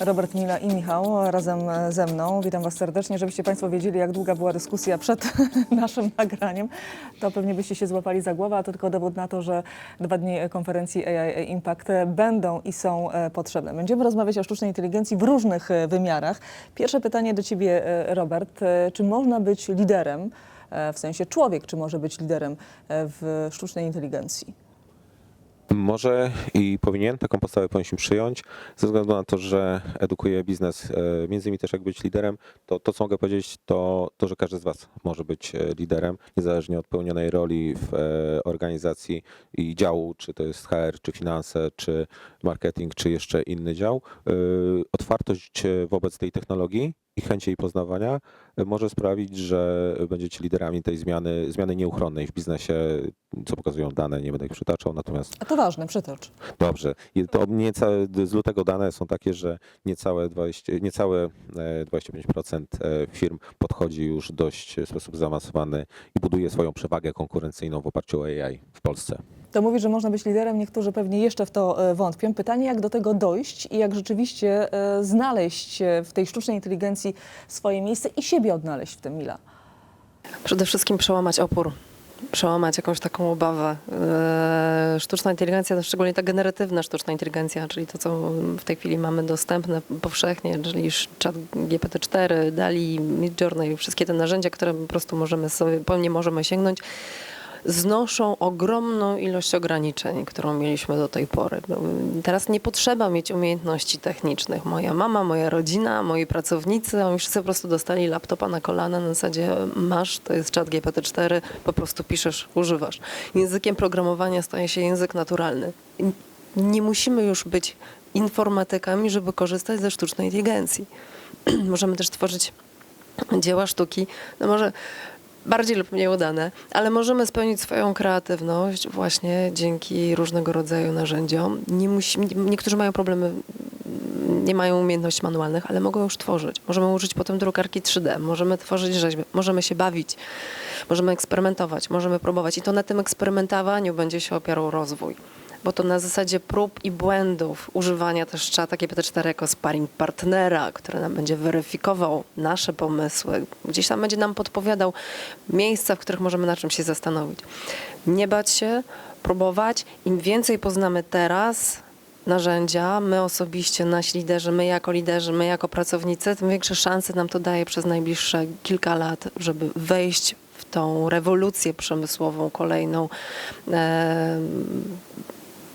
Robert Mila i Michał razem ze mną. Witam Was serdecznie. Żebyście Państwo wiedzieli, jak długa była dyskusja przed naszym nagraniem, to pewnie byście się złapali za głowę, a to tylko dowód na to, że dwa dni konferencji AI Impact będą i są e, potrzebne. Będziemy rozmawiać o sztucznej inteligencji w różnych e, wymiarach. Pierwsze pytanie do Ciebie, e, Robert. Czy można być liderem, w sensie człowiek, czy może być liderem w sztucznej inteligencji? Może i powinien, taką postawę powinniśmy przyjąć, ze względu na to, że edukuje biznes, e, między innymi też jak być liderem, to to, co mogę powiedzieć, to to, że każdy z Was może być e, liderem, niezależnie od pełnionej roli w e, organizacji i działu, czy to jest HR, czy finanse, czy marketing, czy jeszcze inny dział. Otwartość wobec tej technologii i chęć jej poznawania e, może sprawić, że będziecie liderami tej zmiany, zmiany nieuchronnej w biznesie, co pokazują dane, nie będę ich przytaczał, natomiast A to ważne, przytocz. Dobrze. To niecałe, z lutego dane są takie, że niecałe, 20, niecałe e, 25% e, firm podchodzi już dość w sposób zaawansowany i buduje swoją przewagę konkurencyjną w oparciu o AI w Polsce. To mówi, że można być liderem, niektórzy pewnie jeszcze w to e, wątpią. Pytanie, jak do tego dojść i jak rzeczywiście e, znaleźć e, w tej sztucznej inteligencji swoje miejsce i siebie odnaleźć w tym Mila. Przede wszystkim przełamać opór, przełamać jakąś taką obawę. Sztuczna inteligencja, szczególnie ta generatywna sztuczna inteligencja, czyli to, co w tej chwili mamy dostępne powszechnie, czyli chat GPT-4, DALI, Midjourney, wszystkie te narzędzia, które po prostu możemy sobie, po nie możemy sięgnąć, znoszą ogromną ilość ograniczeń, którą mieliśmy do tej pory. Teraz nie potrzeba mieć umiejętności technicznych. Moja mama, moja rodzina, moi pracownicy, oni wszyscy po prostu dostali laptopa na kolana na zasadzie masz, to jest czat GPT-4, po prostu piszesz, używasz. Językiem programowania staje się język naturalny. Nie musimy już być informatykami, żeby korzystać ze sztucznej inteligencji. Możemy też tworzyć dzieła sztuki, no może bardziej lub mniej udane, ale możemy spełnić swoją kreatywność właśnie dzięki różnego rodzaju narzędziom. Nie musi, niektórzy mają problemy, nie mają umiejętności manualnych, ale mogą już tworzyć. Możemy użyć potem drukarki 3D, możemy tworzyć rzeźby, możemy się bawić, możemy eksperymentować, możemy próbować i to na tym eksperymentowaniu będzie się opierał rozwój. Bo to na zasadzie prób i błędów używania też czata GPT-4 jako sparring partnera, który nam będzie weryfikował nasze pomysły, gdzieś tam będzie nam podpowiadał miejsca, w których możemy na czym się zastanowić. Nie bać się, próbować. Im więcej poznamy teraz narzędzia, my osobiście, nasi liderzy, my jako liderzy, my jako pracownicy, tym większe szanse nam to daje przez najbliższe kilka lat, żeby wejść w tą rewolucję przemysłową kolejną.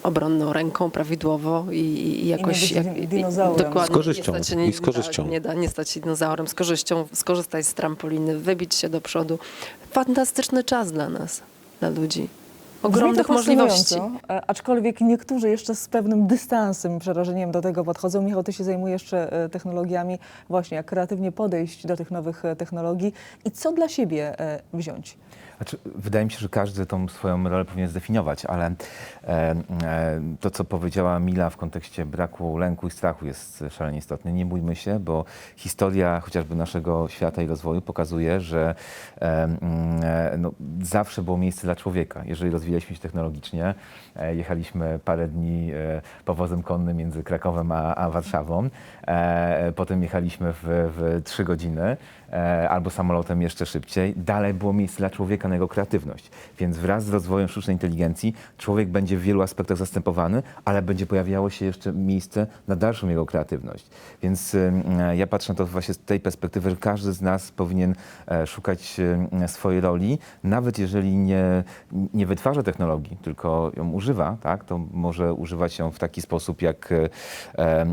Obronną ręką prawidłowo i, i jakoś... nie być jak- i- dinozaurem. Dokładnie. Z korzyścią. Nie stać się, I z korzyścią. Nie da nie stać się dinozaurem, z korzyścią, skorzystać z trampoliny, wybić się do przodu. Fantastyczny czas dla nas, dla ludzi. Ogromnych możliwości. e, Aczkolwiek niektórzy jeszcze z pewnym dystansem, przerażeniem do tego podchodzą. Michał, ty się zajmujesz jeszcze e, technologiami, właśnie jak kreatywnie podejść do tych nowych e, technologii i co dla siebie wziąć. Znaczy, wydaje mi się, że każdy tą swoją rolę powinien zdefiniować, ale e, e, to, co powiedziała Mila w kontekście braku lęku i strachu jest szalenie istotne. Nie bójmy się, bo historia chociażby naszego świata i rozwoju pokazuje, że e, no, zawsze było miejsce dla człowieka. Jeżeli rozwijaliśmy się technologicznie, e, jechaliśmy parę dni e, powozem konnym między Krakowem a, a Warszawą, e, potem jechaliśmy w, trzy godziny, albo samolotem jeszcze szybciej, dalej było miejsce dla człowieka na jego kreatywność. Więc wraz z rozwojem sztucznej inteligencji człowiek będzie w wielu aspektach zastępowany, ale będzie pojawiało się jeszcze miejsce na dalszą jego kreatywność. Więc ja patrzę na to właśnie z tej perspektywy, że każdy z nas powinien szukać swojej roli, nawet jeżeli nie, nie wytwarza technologii, tylko ją używa, tak, to może używać ją w taki sposób, jak, e,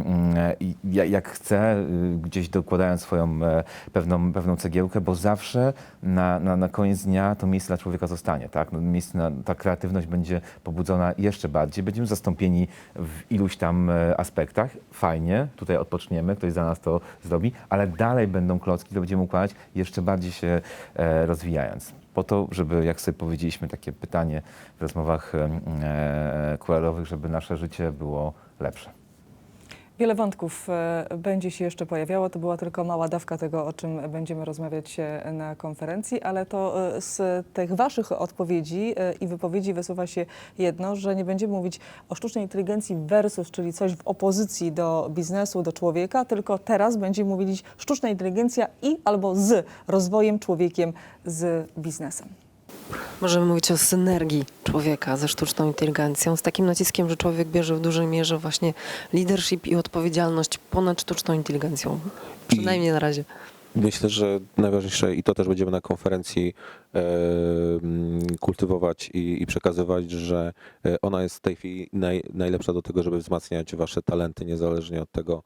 ja- jak chce, y, gdzieś dokładając swoją e, pewną, pewną cegiełkę, bo zawsze na, na, na koniec dnia to miejsce dla człowieka zostanie. Tak? No, miejsce na, ta kreatywność będzie pobudzona jeszcze bardziej. Będziemy zastąpieni w iluś tam e, aspektach. Fajnie, tutaj odpoczniemy, ktoś za nas to zrobi, ale dalej będą klocki, które będziemy układać jeszcze bardziej się rozwijając. Po to, żeby, jak sobie powiedzieliśmy, takie pytanie w rozmowach QR-owych, żeby nasze życie było lepsze. Wiele wątków e, będzie się jeszcze pojawiało. To była tylko mała dawka tego, o czym będziemy rozmawiać e, na konferencji, ale to e, z tych Waszych odpowiedzi i wypowiedzi wysuwa się jedno, że nie będziemy mówić o sztucznej inteligencji versus, czyli coś w opozycji do biznesu, do człowieka, tylko teraz będziemy mówić sztuczna inteligencja i albo z rozwojem człowiekiem, z biznesem. Możemy mówić o synergii człowieka ze sztuczną inteligencją, z takim naciskiem, że człowiek bierze w dużej mierze właśnie leadership i odpowiedzialność ponad sztuczną inteligencją. Przynajmniej na razie. Myślę, że najważniejsze i to też będziemy na konferencji e, mm, kultywować i, i przekazywać, że e, ona jest w tej chwili naj, najlepsza do tego, żeby wzmacniać wasze talenty, niezależnie od tego,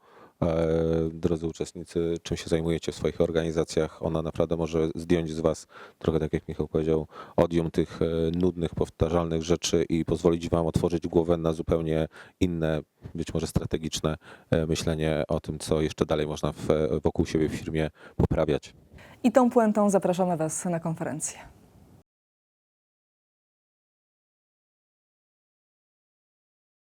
drodzy uczestnicy, czym się zajmujecie w swoich organizacjach. Ona naprawdę może zdjąć z was, trochę tak jak Michał powiedział, odium tych e, nudnych, powtarzalnych rzeczy i pozwolić wam otworzyć głowę na zupełnie inne, być może strategiczne e, myślenie o tym, co jeszcze dalej można w, wokół siebie w firmie poprawiać. I tą puentą zapraszamy Was na konferencję.